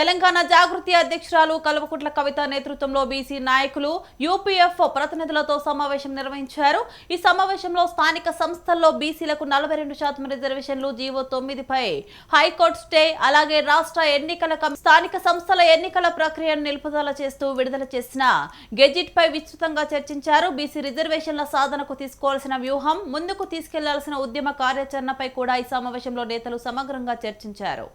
తెలంగాణ జాగృతి అధ్యక్షురాలు కల్వకుట్ల కవిత నేతృత్వంలో బీసీ నాయకులు యూపీఎఫ్ ప్రతినిధులతో సమావేశం నిర్వహించారు. ఈ సమావేశంలో స్థానిక సంస్థల్లో బీసీలకు నలభై రెండు శాతం రిజర్వేషన్లు జీవో తొమ్మిదిపై హైకోర్టు స్టే అలాగే రాష్ట్ర ఎన్నికల స్థానిక సంస్థల ఎన్నికల ప్రక్రియను నిలుపుదల చేస్తూ విడుదల చేసిన గెజిట్ పై విస్తృతంగా చర్చించారు. బీసీ రిజర్వేషన్ల సాధనకు తీసుకోవాల్సిన వ్యూహం ముందుకు తీసుకెళ్ళాల్సిన ఉద్యమ కార్యాచరణపై కూడా ఈ సమావేశంలో నేతలు సమగ్రంగా చర్చించారు.